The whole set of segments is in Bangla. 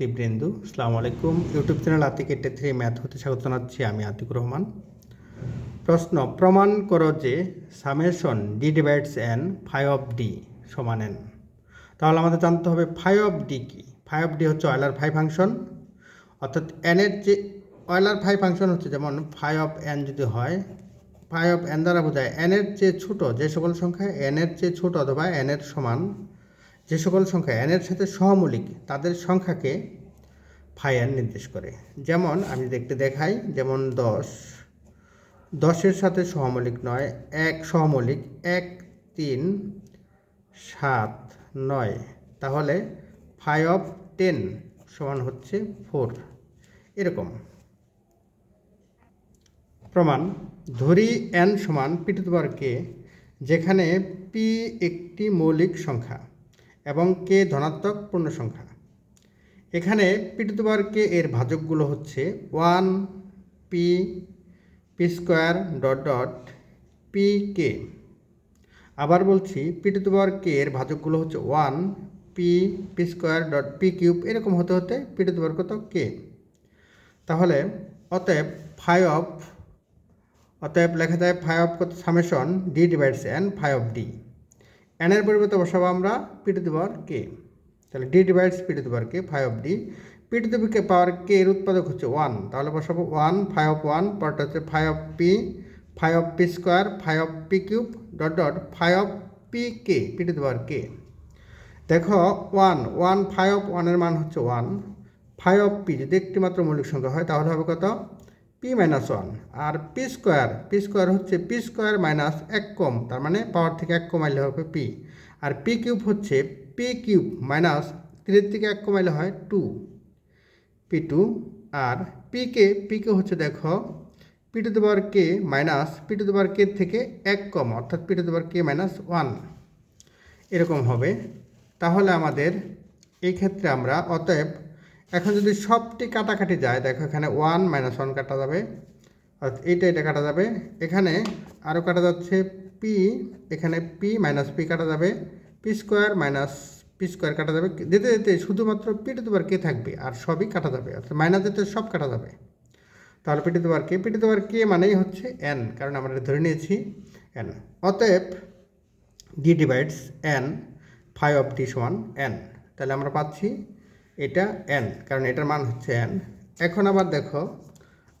শিক্ষার্থীবৃন্দু আসসালামু আলাইকুম। ইউটিউব চ্যানেল আতিক এইটে থ্রি ম্যাথ হতে স্বাগত জানাচ্ছি আমি আতিকুর রহমান। প্রশ্ন, প্রমাণ করো যে summation d divides n phi of d সমান এন তাহলে আমাদের জানতে হবে ফাইভ অফ ডি কি? ফাইভ অফ ডি হচ্ছে অয়লার ফাইভ ফাংশন অর্থাৎ এনের যে অয়লার ফাইভ ফাংশন হচ্ছে যেমন ফাইভ অফ এন যদি হয় ফাইভ অফ এন দ্বারা বোঝায় এনের চেয়ে ছোটো যে সকল সংখ্যা এনের চেয়ে ছোট অথবা এনের সমান যে সকল সংখ্যা এনের সাথে সহমৌলিক, তাদের সংখ্যাকে এন নির্দেশ করে। যেমন আমি দেখতে দেখাই, যেমন দশ, দশের সাথে সহমৌলিক নয়, এক সহমৌলিক, এক, তিন, সাত, নয়। তাহলে ফাইভ অফ টেন সমান হচ্ছে ফোর এরকম। প্রমাণ, ধরি এন সমান পি টু কে যেখানে পি একটি মৌলিক সংখ্যা। এবং কে ধনাত্মক পূর্ণ সংখ্যা এখানে পি টু কে এর ভাজকগুলো হচ্ছে one P P square dot dot, P K আবার বলছি পি টু পাওয়ার কে এর ভাজকগুলো হচ্ছে one P P square dot, P cube, এরকম হতে হতে পি টু পাওয়ার কত কে তাহলে অতএব ফাইভ অফ অতএব লেখা যায় ফাইভ অফ কত summation D divides N phi of D এনের পরিবর্তে বসাবো আমরা পি টু কে তাহলে D divides P to K phi of D P to the power K এর উৎপাদক হচ্ছে ওয়ান তাহলে বসাবো ওয়ান ফাইভ অফ ওয়ান পরটা হচ্ছে phi of P phi of P square phi of P cube dot dot phi of P K P to the K দেখো ওয়ান ওয়ান ফাইভ অফ ওয়ানের মান হচ্ছে ওয়ান ফাইভ অফ পি যদি একটি মাত্র মৌলিক সংখ্যা হয়, তাহলে হবে কত? P minus one. আর পি স্কোয়ার পি স্কোয়ার হচ্ছে, পি স্কোয়ার মাইনাস এক কম, তার মানে পাওয়ার থেকে এক কমাইলে হবে পি। আর পি কিউব হচ্ছে, পি কিউব মাইনাস তিনের থেকে এক কমাইলে হয় টু। পি টু, আর পি কে পি কে হচ্ছে দেখো, পি টু দেবার কে মাইনাস, পি টু দেবার কে থেকে এক কম, অর্থাৎ পি টু দেবার কে মাইনাস ওয়ান। এরকম হবে। তাহলে আমাদের এই ক্ষেত্রে আমরা, অতএব এখন যদি সবটি কাটাকাটি যায়, দেখো এখানে ওয়ান মাইনাস ওয়ান কাটা যাবে, অর্থাৎ এইটা এটা কাটা যাবে। এখানে আরও কাটা যাচ্ছে পি এখানে পি মাইনাস পি কাটা যাবে P square minus P square কাটা যাবে। যেতে যেতে শুধুমাত্র পি টু দুবার কে থাকবে, আর সবই কাটা যাবে, অর্থাৎ মাইনাস যেতে সব কাটা যাবে। তাহলে পি টু দুবার কে পি টু দুবার কে মানেই হচ্ছে এন কারণ আমরা ধরে নিয়েছি এন অতএব D divides N phi of D সমান এন তাহলে আমরা পাচ্ছি এটা এন কারণ এটার মান হচ্ছে এন এখন আবার দেখো,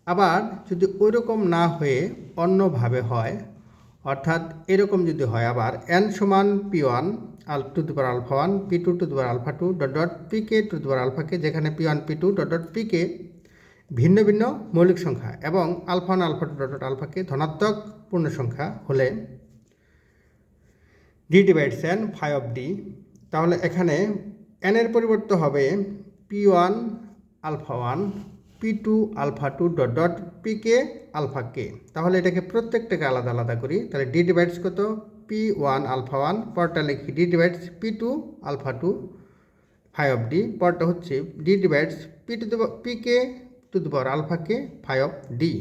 আবার যদি ওই রকম না হয়ে অন্যভাবে হয়, অর্থাৎ এরকম যদি হয়, আবার এন সমান পি ওয়ান আল টু দুবার alpha one p two two দুবার alpha two, dot dot p k two দুবার আলফা কে, যেখানে p one p two dot dot p k ভিন্ন ভিন্ন মৌলিক সংখ্যা এবং alpha one, alpha two, dot dot alpha k ধনাত্মক পূর্ণ সংখ্যা হলে d divides n phi of d তাহলে এখানে এনের পরিবর্তে হবে p one alpha one p two alpha two dot dot p k alpha k তাহলে এটাকে প্রত্যেকটাকে আলাদা আলাদা করি। তাহলে ডি ডিভাইডস কত? পি ওয়ান আলফা ওয়ান পরটা লিখি D divides P two alpha two phi of D পরটা হচ্ছে D divides P two P K to the power alpha K phi of D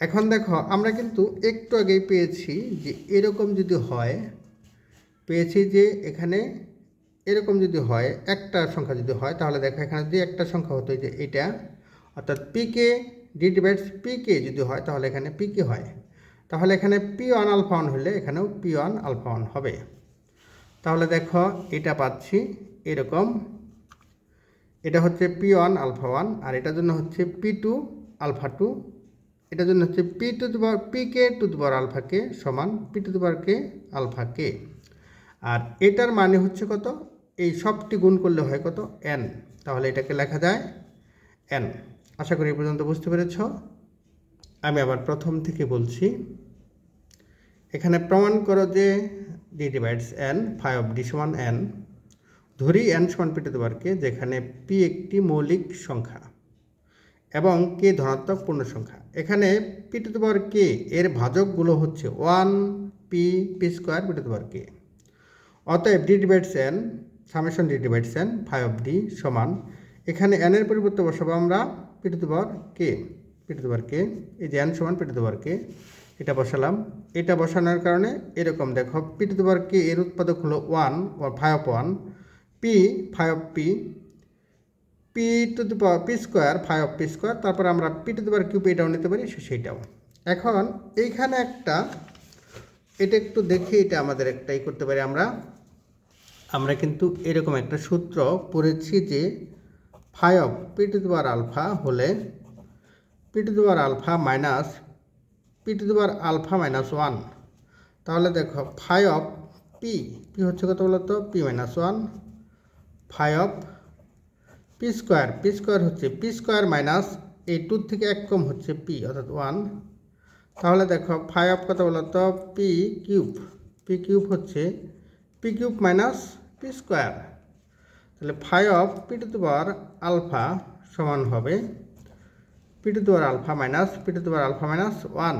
এখন দেখো, আমরা কিন্তু একটু আগেই পেয়েছি যে এরকম যদি হয়, পেয়েছি যে এখানে এরকম যদি হয় একটা সংখ্যা যদি হয়, তাহলে দেখো এখানে যদি একটা সংখ্যা হতো যে এটা অর্থাৎ পিকে ডি ডিভাইডস পিকে যদি হয়, তাহলে এখানে পিকে হয়। তাহলে এখানে পি ওয়ান আলফা ওয়ান হলে এখানেও পি ওয়ান আলফা ওয়ান হবে। তাহলে দেখো, এটা পাচ্ছি এরকম। এটা হচ্ছে পি ওয়ান আলফা ওয়ান আর এটার জন্য হচ্ছে পি টু আলফা টু এটার জন্য হচ্ছে পি টু দুবার পি কে টু দুবার আলফা কে সমান পি টু দুবার কে আলফা কে আর এটার মানে হচ্ছে কত? এই সবটি গুণ করলে হয় কত? এন তাহলে এটাকে লেখা যায় এন আশা করি এই পর্যন্ত বুঝতে পেরেছ। আমি আবার প্রথম থেকে বলছি, এখানে প্রমাণ করো যে D divides N phi of D সমান এন ধরি এন সমান পি টু কে যেখানে পি একটি মৌলিক সংখ্যা এবং কে ধনাত্মক পূর্ণ সংখ্যা। এখানে পি টু দি কে এর ভাজকগুলো হচ্ছে one P P square P to the K অতএব D divides N summation D divides N phi of D সমান। এখানে এনের পরিবর্তে বসাবো আমরা P to the power K P to the power K এই যে এন সমান পি টু দি পাওয়ার কে এটা বসালাম। এটা বসানোর কারণে এরকম, দেখো P two the power K এর উৎপাদক হলো one phi of one P phi of P P to the power P square phi of P square তারপর আমরা P to the power cube এটাও নিতে পারি সেইটাও। এখন এইখানে একটা, এটা একটু দেখে এটা আমাদের একটাই করতে পারি আমরা। আমরা কিন্তু এরকম একটা সূত্র পড়েছি যে phi P to the alpha হলে P to alpha minus P to alpha minus one. তাহলে দেখো ফাইভ অফ পি পি হচ্ছে কত বলতো? P minus one. Phi of P square P square হচ্ছে পি স্কোয়ার মাইনাস এই টুর থেকে এক কম হচ্ছে পি, অর্থাৎ ওয়ান। তাহলে দেখো ফাইভ অফ কত বলতো? পি কিউব পি কিউব হচ্ছে P cube minus P square তাহলে phi of P to the alpha সমান হবে P to alpha minus P to alpha minus one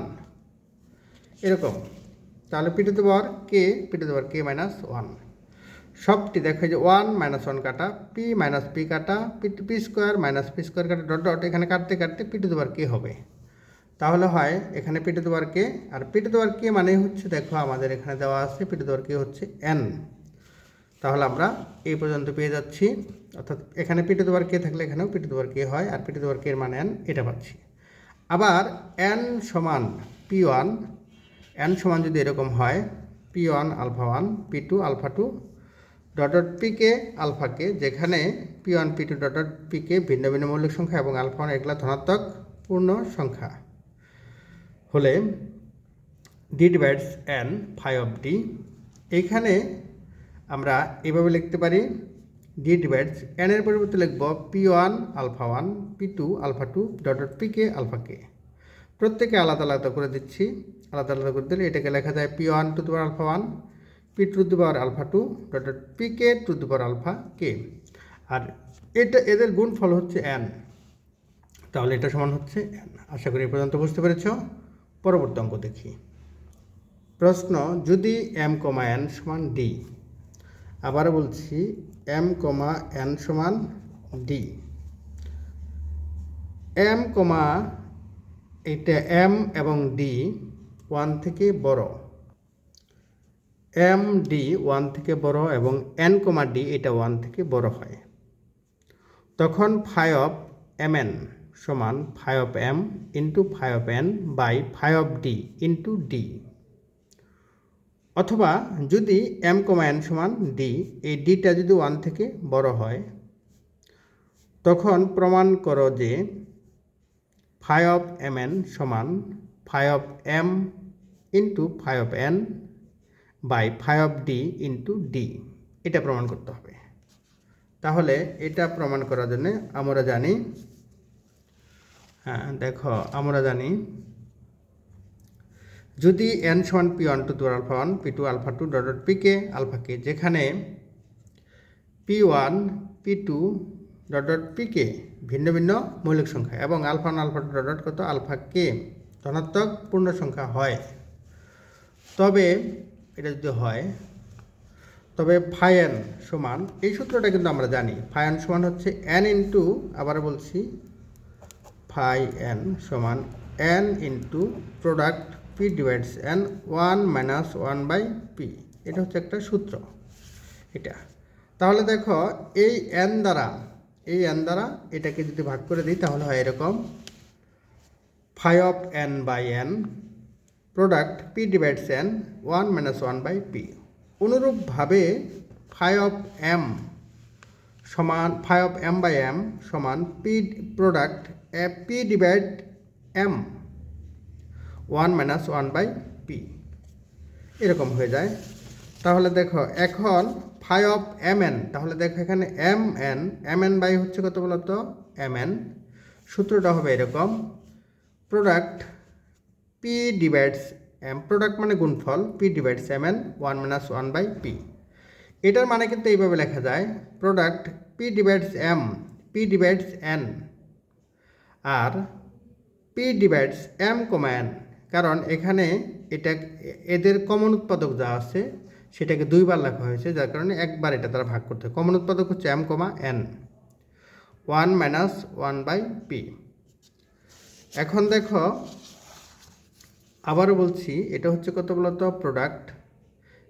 এরকম। তাহলে P to K P to the K minus one সবটি দেখো যে ওয়ান মাইনাস ওয়ান কাটা পি মাইনাস পি কাটা P P square minus P square কাটা ডট ডট এখানে কাটতে কাটতে পি টু কে হবে। তাহলে হয় এখানে P to the power K, R P to the power K মানে হচ্ছে, দেখো আমাদের এখানে দেওয়া আছে পি টু দি পাওয়ার কে হচ্ছে এন তাহলে আমরা এই পর্যন্ত পেয়ে যাচ্ছি। অর্থাৎ এখানে পি টু দি পাওয়ার কে থাকলে এখানেও পি টু দি পাওয়ার কে হয়, আর পি টু দি কে মানে এন এটা পাচ্ছি। আবার এন সমান পি ওয়ান এন সমান যদি এরকম হয় P one alpha one P two alpha two dot dot P K alpha K, যেখানে P one P two dot dot P K ভিন্ন ভিন্ন মৌলিক সংখ্যা এবং আলফা ওয়ান এগুলা ধনাত্মক পূর্ণ সংখ্যা। হলে D divides N phi of D এইখানে আমরা এভাবে লিখতে পারি ডি ডিভাইডস এন এর পরিবর্তে লিখব P one alpha one P two alpha two dot dot P K alpha K প্রত্যেকে আলাদা আলাদা করে দিচ্ছি, আলাদা আলাদা করে দিলে এটাকে লেখা যায় পি ওয়ান টু দুবার alpha one P two the alpha two dot dot P K to the alpha K আর এটা, এদের গুণফল হচ্ছে এন তাহলে এটা সমান হচ্ছে এন আশা করি এ পর্যন্ত বুঝতে পেরেছ। পরবর্তী অঙ্ক দেখি। প্রশ্ন, যদি এম কমা এন সমান ডি আবার বলছি এম কমা এন সমান ডি এম কমা এটা এম এবং ডি ওয়ান থেকে বড় এম ডি ওয়ান থেকে বড় এবং এন কমা ডি এটা ওয়ান থেকে বড় হয়, তখন ফাই অফ এম এন সমান phi of M into phi of N by phi of D into D অথবা যদি এম কমা এন সমান ডি এই ডিটা যদি ওয়ান থেকে বড় হয়, তখন প্রমাণ করো যে ফাই অফ এম এন সমান phi of M into phi of N by phi of D into D এটা প্রমাণ করতে হবে। তাহলে এটা প্রমাণ করার জন্য আমরা জানি হ্যাঁ দেখো, আমরা জানি যদি এন সমান P one to to alpha one P two alpha two dot dot P K alpha K যেখানে P one P two dot dot P K ভিন্ন ভিন্ন মৌলিক সংখ্যা এবং alpha one alpha two dot dot কত? আলফা কে ধনাত্মক পূর্ণ সংখ্যা হয়। তবে এটা যদি হয়, তবে ফাইন সমান, এই সূত্রটা কিন্তু আমরা জানি ফাইন সমান হচ্ছে এন ইন্টু আবার বলছি ফাই এন সমান n into product p divides n one minus one by p এটা হচ্ছে একটা সূত্র। এটা। তাহলে দেখো, এই এন দ্বারা, এই এন দ্বারা এটাকে যদি ভাগ করে দিই, তাহলে হয় এরকম। Phi of n by n product p divides n one minus one by p অনুরূপভাবে ফাই অফ এম সমান phi of m by m সমান p product p divide m one minus one by p এরকম হয়ে যায়। তাহলে দেখো, এখন ফাই অফ এম এন তাহলে দেখো এখানে m n m n by হচ্ছে কত বলতো? এম এন সূত্রটা হবে এরকম product p divides m product মানে গুণফল p divides m n one minus one by p এটার মানে কিন্তু এইভাবে লেখা যায় product p divides m p divides n আর পি ডিভাইডস এম কমান কারণ এখানে এটা এদের কমন উৎপাদক যা আছে, সেটাকে দুইবার লেখা হয়েছে, যার কারণে একবার এটা তারা ভাগ করতে কমন উৎপাদক হচ্ছে m comma n one minus one by p এখন দেখো, আবারও বলছি, এটা হচ্ছে কত বলতো? Product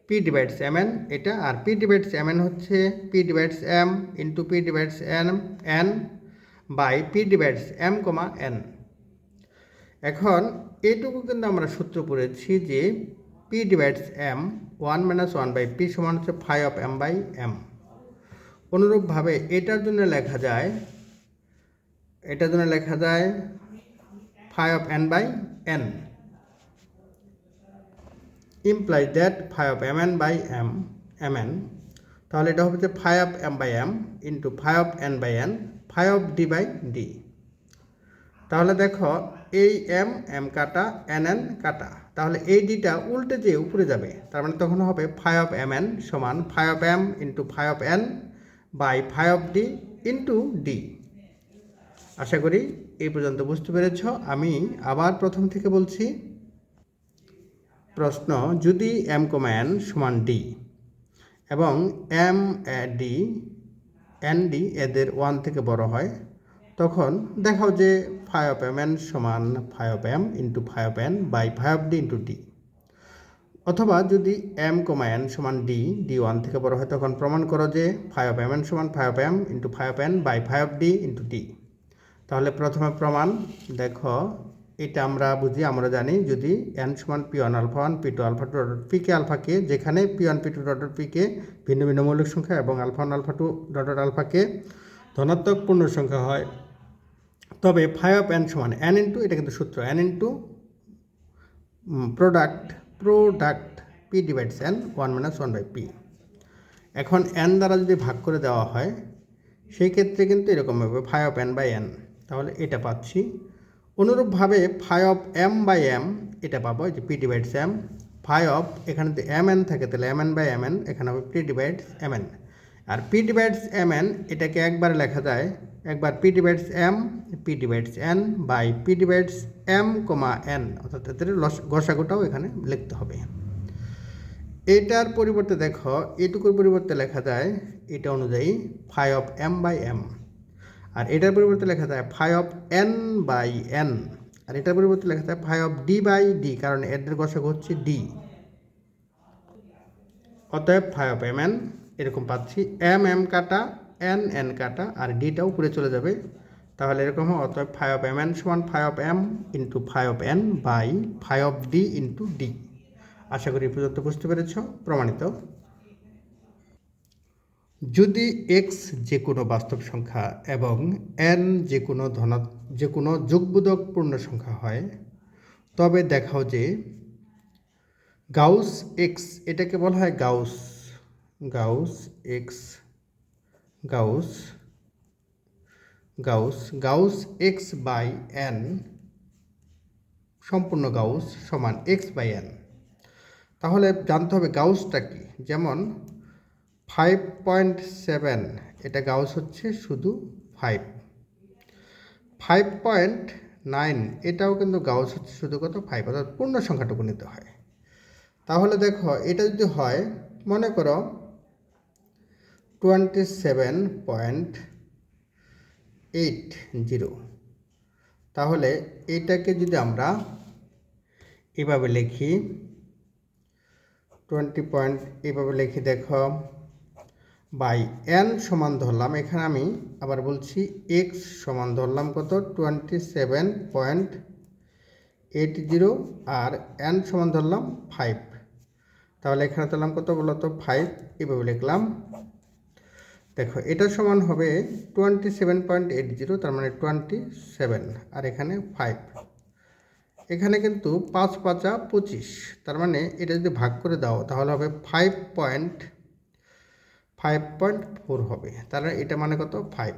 p divides m n এটা আর পি ডিভাইডস এম এন হচ্ছে p divides m into p divides n n by p divides m comma n এখন এইটুকু কিন্তু আমরা সূত্র পড়েছি যে p divides m one minus one by p সমান হচ্ছে five of m by m অনুরূপভাবে এটার জন্য লেখা যায়, এটার জন্য লেখা যায় five of n by n imply that five of m n by m m n তাহলে এটা যে five of m by m into five of n by n five of d by d তাহলে দেখো এই এম এম কাটা এন এন কাটা। তাহলে এই ডিটা উল্টে যে উপরে যাবে, তার মানে তখন হবে ফাইভ অফ এম এন সমান five of m into five of n by five of d into d আশা করি এই পর্যন্ত বুঝতে পেরেছ। আমি আবার প্রথম থেকে বলছি, প্রশ্ন, যদি এম কমা এন সমান ডি এবং এম ডি ডি এদের ওয়ান থেকে বড় হয়। তখন দেখাও যে ফাইভ অফ এম এন সমান of m into five of n by of d into d অথবা যদি এম কমা এন সমান ডি ডি ওয়ান থেকে বড় হয়, তখন প্রমাণ করো যে ফাইভ অফ এম এন সমান five of m into five of n by of d into d তাহলে প্রথমে প্রমাণ দেখো এটা আমরা বুঝি, আমরা জানি যদি এন সমান p one alpha one p two alpha two dot p k আলফাকে যেখানে p one p two dot p k ভিন্ন ভিন্ন মৌলিক সংখ্যা এবং alpha one alpha two dot আলফাকে ধনাত্মক পূর্ণ সংখ্যা হয়। তবে ফাইভ অফ এন সমান এন ইন্টু এটা কিন্তু সূত্র n into product product p divides n one minus one by p এখন এন দ্বারা যদি ভাগ করে দেওয়া হয়, সেই ক্ষেত্রে কিন্তু এরকম হবে five of n by n তাহলে এটা পাচ্ছি। অনুরূপভাবে five of m by m এটা পাবো যে p divides m five of এখানে যদি এম এন থাকে তাহলে m n by m n এখানে হবে পি ডিভাইডস এম এন আর পি ডিভাইডস এম এন এটাকে একবার লেখা যায়, একবার p divides m p divides n by p divides m comma n অর্থাৎ এদের গসাগুটাও এখানে লিখতে হবে। এটার পরিবর্তে দেখো, এটুকুর পরিবর্তে লেখা যায়, এটা অনুযায়ী five of m by m আর এটার পরিবর্তে লেখা যায় five of n by n আর এটার পরিবর্তে লেখা যায় five of d by d কারণ এদের গসাগু হচ্ছে ডি অতএব ফাইভ অফ এম এন এরকম পাচ্ছি। এম এম কাটা এন এন কাটা, আর ডিটাও উপরে চলে যাবে। তাহলে এরকম অতএব ফাইভ অফ এম এন সমান five of m into five of n by five of d into d আশা করি পর্যন্ত বুঝতে পেরেছ, প্রমাণিত। যদি এক্স যে কোনো বাস্তব সংখ্যা এবং এন যে কোনো ধনা যে কোনো যোগবোধক পূর্ণ সংখ্যা হয়, তবে দেখাও যে গাউস এক্স এটাকে বলা হয় Gauss Gauss x Gauss Gauss Gauss x by n সম্পূর্ণ গাউস সমান এক্স বাই এন তাহলে জানতে হবে গাউসটা কি? যেমন ফাইভ পয়েন্ট সেভেন এটা গাউস হচ্ছে শুধু ফাইভ ফাইভ পয়েন্ট নাইন এটাও কিন্তু গাউস হচ্ছে শুধু কত ফাইভ অর্থাৎ পূর্ণ সংখ্যাটুকু নিতে হয়। তাহলে দেখো, এটা যদি হয়, মনে করো twenty seven point eight zero তাহলে এটাকে যদি আমরা এভাবে লিখি টোয়েন্টি পয়েন্ট এভাবে লিখি দেখো বাই এন সমান ধরলাম, এখানে আমি আবার বলছি এক্স সমান ধরলাম কত? Twenty seven point eight zero আর এন সমান ধরলাম ফাইভ। তাহলে এখানে ধরলাম কত বলতো ফাইভ, এভাবে লিখলাম। দেখো, এটা সমান হবে twenty seven point eight zero, তার মানে টোয়েন্টি সেভেন আর এখানে ফাইভ। এখানে কিন্তু পাঁচ পাঁচা পঁচিশ, তার মানে এটা যদি ভাগ করে দাও, তাহলে হবে five point five point four হবে। মানে এটা মানে কত? ফাইভ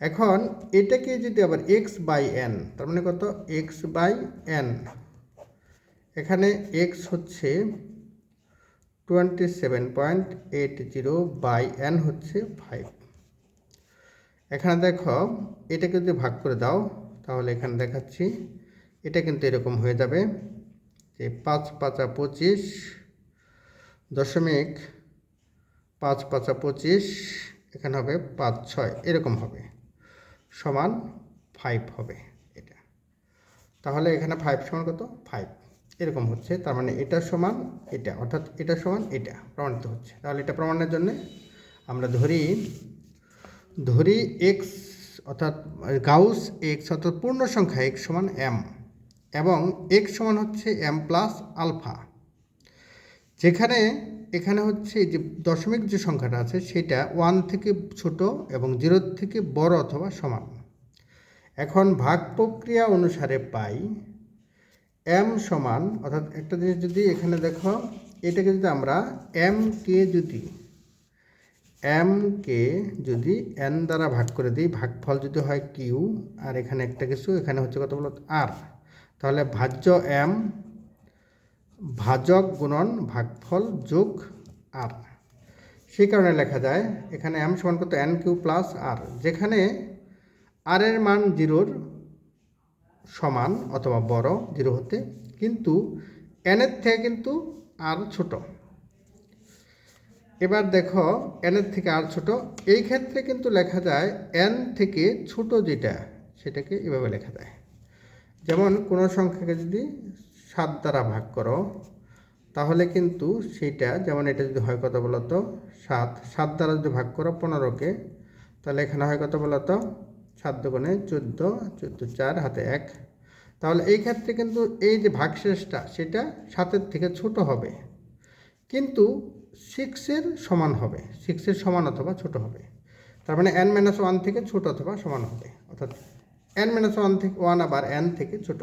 এখন এটাকে যদি আবার এক্স বাই এন তার মানে কত? এক্স বাই এন এখানে এক্স হচ্ছে twenty seven point eight zero by n হচ্ছে ফাইভ এখানে দেখো, এটাকে যদি ভাগ করে দাও, তাহলে এখানে দেখাচ্ছি, এটা কিন্তু এরকম হয়ে যাবে যে পাঁচ পাঁচা পঁচিশ দশমিক পাঁচ পাঁচা পঁচিশ, এখানে হবে পাঁচ ছয়, এরকম হবে। সমান ফাইভ হবে এটা। তাহলে এখানে ফাইভ সমান কত? ফাইভ এরকম হচ্ছে, তার মানে এটা সমান এটা, অর্থাৎ এটা সমান এটা প্রমাণিত হচ্ছে। তাহলে এটা প্রমাণের জন্য আমরা ধরি ধরি এক্স অর্থাৎ গাউস এক্স অর্থাৎ পূর্ণ সংখ্যা এক্স সমান এম এবং এক্স সমান হচ্ছে এম প্লাস আলফা যেখানে, এখানে হচ্ছে যে দশমিক যে সংখ্যাটা আছে, সেটা ওয়ান থেকে ছোট এবং জিরোর থেকে বড় অথবা সমান। এখন ভাগ প্রক্রিয়া অনুসারে পাই এম সমান, অর্থাৎ একটা জিনিস যদি এখানে দেখো, এটাকে যদি আমরা এম কে যদি এম কে যদি এন দ্বারা ভাগ করে দিই, ভাগফল যদি হয় কিউ আর এখানে একটা কিছু, এখানে হচ্ছে কত বলো আর তাহলে ভাজ্য এম ভাজক গুণন ভাগফল যোগ আর সেই কারণে লেখা যায়, এখানে এম সমান কত এন কিউ প্লাস আর যেখানে আর এর মান জিরোর সমান অথবা বড় জিরো হতে, কিন্তু এনের থেকে কিন্তু আর ছোট। এবার দেখো এনের থেকে আর ছোট, এই ক্ষেত্রে কিন্তু লেখা যায় এন থেকে ছোট যেটা, সেটাকে এভাবে লেখা যায়। যেমন কোনো সংখ্যাকে যদি সাত দ্বারা ভাগ করো, তাহলে কিন্তু সেটা যেমন এটা যদি হয় কত বলতো সাত। সাত দ্বারা যদি ভাগ করো পনেরোকে, তাহলে এখানে হয় কত বলতো সাত দুগুণে চোদ্দ চোদ্দ চার, হাতে এক। তাহলে এই ক্ষেত্রে কিন্তু এই যে ভাগশেষটা, সেটা সাতের থেকে ছোট হবে। কিন্তু সিক্সের সমান হবে। সিক্সের সমান অথবা ছোট হবে। তার মানে এন মাইনাস ওয়ান থেকে ছোট অথবা সমান হবে। অর্থাৎ এন মাইনাস ওয়ান থেকে ওয়ান আবার এন থেকে ছোট।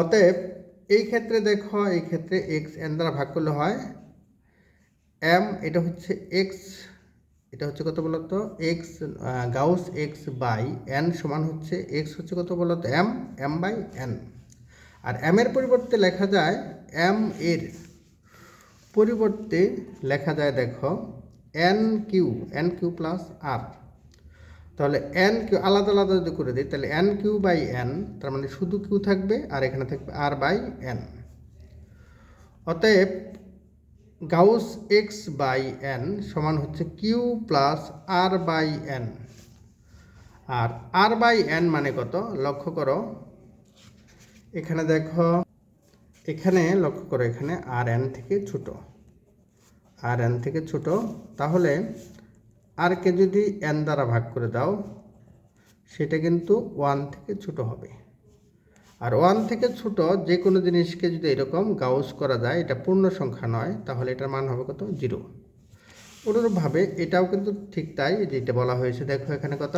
অতএব এই ক্ষেত্রে দেখো, এই ক্ষেত্রে এক্স এন দ্বারা ভাগ করলে হয় এম এটা হচ্ছে এক্স এটা হচ্ছে কত বলতো? X Gauss x by n সমান হচ্ছে এক্স হচ্ছে কত বলতো? এম এম বাই এন আর এম এর পরিবর্তে লেখা যায় এম এর পরিবর্তে লেখা যায় দেখো n q n q plus r তাহলে এন কিউ আলাদা আলাদা যদি করে দিই, তাহলে এন কিউ বাই এন তার মানে শুধু কিউ থাকবে আর এখানে থাকবে আর বাই এন অতএব গাউস এক্স বাই এন সমান হচ্ছে q plus r by n R R by N মানে কত? লক্ষ্য করো। এখানে দেখো, এখানে লক্ষ্য করো, এখানে আর এন থেকে ছোট। আর এন থেকে ছোট। তাহলে আর কে যদি এন দ্বারা ভাগ করে দাও, সেটা কিন্তু ওয়ান থেকে ছোট হবে। আর ওয়ান থেকে ছোট যে কোনো জিনিসকে যদি এরকম গাউস করা যায়, এটা পূর্ণ সংখ্যা নয়, তাহলে এটার মান হবে কত? জিরো। অনুরূপভাবে এটাও কিন্তু ঠিক তাই যেটা বলা হয়েছে, দেখো এখানে কত?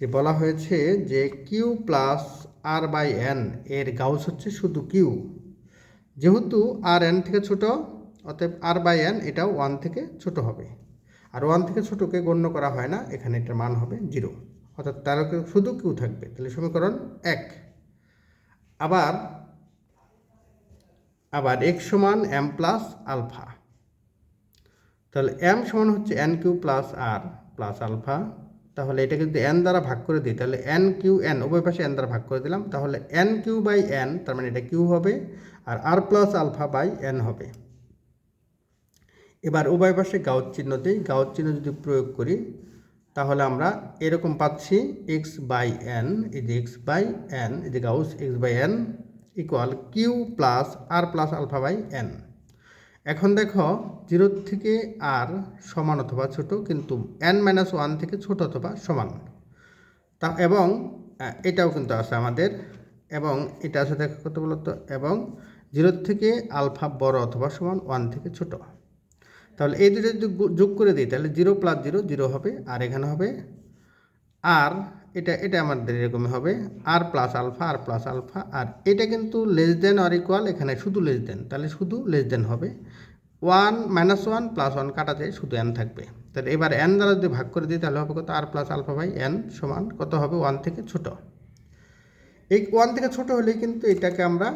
যে বলা হয়েছে যে q plus r by n এর গাউস হচ্ছে শুধু কিউ যেহেতু আর এন থেকে ছোট, অতএব আর বাই এন এটাও ওয়ান থেকে ছোট হবে। আর ওয়ান থেকে ছোটোকে গণ্য করা হয় না, এখানে এটার মান হবে জিরো। অর্থাৎ তারকে শুধু কিউ থাকবে। তাহলে সমীকরণ এক। আবার আবার এক সমান এম প্লাস আলফা তাহলে এম সমান হচ্ছে n q plus r plus alpha তাহলে এটাকে যদি এন দ্বারা ভাগ করে দিই, তাহলে এন কিউ এন উভয় পাশে এন দ্বারা ভাগ করে দিলাম। তাহলে এন কিউ বাই এন তার মানে এটা কিউ হবে, আর r plus alpha by n হবে। এবার উভয় পাশে গাউত চিহ্ন দিই। গাউত চিহ্ন যদি প্রয়োগ করি, তাহলে আমরা এরকম পাচ্ছি এক্স বাই এন এই যে এক্স বাই এন এই যে Gauss x by n equal q plus r plus alpha by n এখন দেখো, জিরো থেকে আর সমান অথবা ছোট, কিন্তু এন মাইনাস ওয়ান থেকে ছোট অথবা সমান। তা এবং এটাও কিন্তু আছে আমাদের। এবং এটা আছে, দেখো কত বলতো? এবং জিরো থেকে আলফা বড় অথবা সমান ওয়ান থেকে ছোট। তাহলে এই দুটো যদি যোগ করে দিই, তাহলে জিরো প্লাস জিরো জিরো হবে, আর এখানে হবে আর এটা এটা আমাদের এরকমই হবে r plus alpha r plus alpha আর এটা কিন্তু লেস দেন অর ইকুয়াল এখানে শুধু লেস দেন তাহলে শুধু লেস দেন হবে। One minus one plus one কাটাতে শুধু এন থাকবে। তাহলে এবার এন দ্বারা যদি ভাগ করে দিই, তাহলে হবে কত? R plus alpha by n সমান কত হবে? ওয়ান থেকে ছোট। এই ওয়ান থেকে ছোট হলেই কিন্তু এটাকে আমরা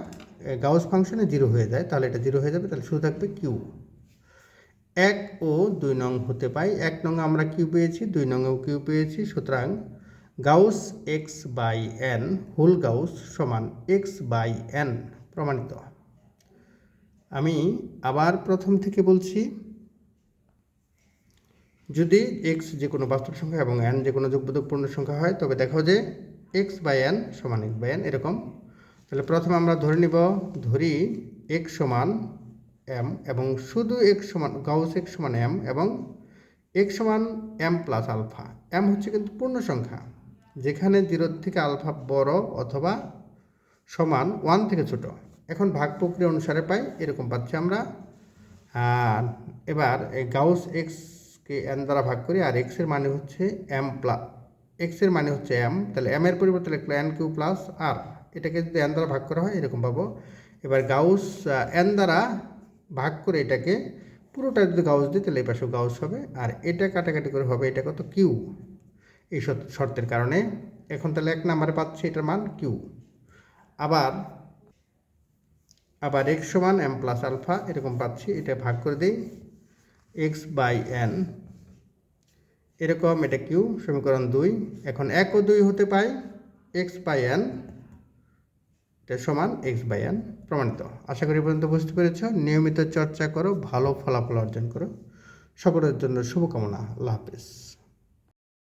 গাউস ফাংশনে জিরো হয়ে যায়। তাহলে এটা জিরো হয়ে যাবে, তাহলে শুধু থাকবে কিউ এক ও দুই নং হতে পাই। এক নং আমরা কিউ পেয়েছি, দুই নংয়েও কিউ পেয়েছি। সুতরাং Gauss x by n whole Gauss সমান এক্স বাই এন প্রমাণিত। আমি আবার প্রথম থেকে বলছি, যদি এক্স যে কোনো বাস্তব সংখ্যা এবং এন যে কোনো যোগবোধক পূর্ণ সংখ্যা হয়, তবে দেখো যে এক্স বাই এন সমান এক্স বাই এন এরকম। তাহলে প্রথমে আমরা ধরে নিব, ধরি এক্স সমান এম এবং শুধু এক্স সমান, গাউস এক্স সমান এম এবং এক্স সমান এম প্লাস আলফা এম হচ্ছে কিন্তু পূর্ণ সংখ্যা যেখানে জিরোর থেকে আলফা বড় অথবা সমান ওয়ান থেকে ছোট। এখন ভাগ প্রক্রিয়া অনুসারে পাই, এরকম পাচ্ছি আমরা। আর এবার গাউস এক্সকে এন দ্বারা ভাগ করি, আর এক্সের মানে হচ্ছে এম প্লাস এক্সের মানে হচ্ছে এম তাহলে এম এর পরিবর্তে লিখলো এন কিউ প্লাস আর এটাকে যদি এন দ্বারা ভাগ করা হয়, এরকম পাবো। এবার গাউস এন দ্বারা ভাগ করে এটাকে পুরোটা যদি গাউস দিই, তাহলে এই পাশেও গাউস হবে। আর এটা কাটাকাটি করে হবে, এটা কত? কিউ। এই শর্ত- শর্তের কারণে। এখন তাহলে এক নাম্বারে পাচ্ছি, এটার মান কিউ। আবার আবার এক্স সমান এম প্লাস আলফা এরকম পাচ্ছি, এটা ভাগ করে দিই। এক্স বাই এন এরকম, এটা কিউ, সমীকরণ দুই। এখন এক ও দুই হতে পাই এক্স বাই এন সমান এক্স বাই এন প্রমাণিত। আশা করি পর্যন্ত বুঝতে পেরেছ। নিয়মিত চর্চা করো, ভালো ফলাফল অর্জন করো। সকলের জন্য শুভকামনা। আল্লাহ হাফিজ।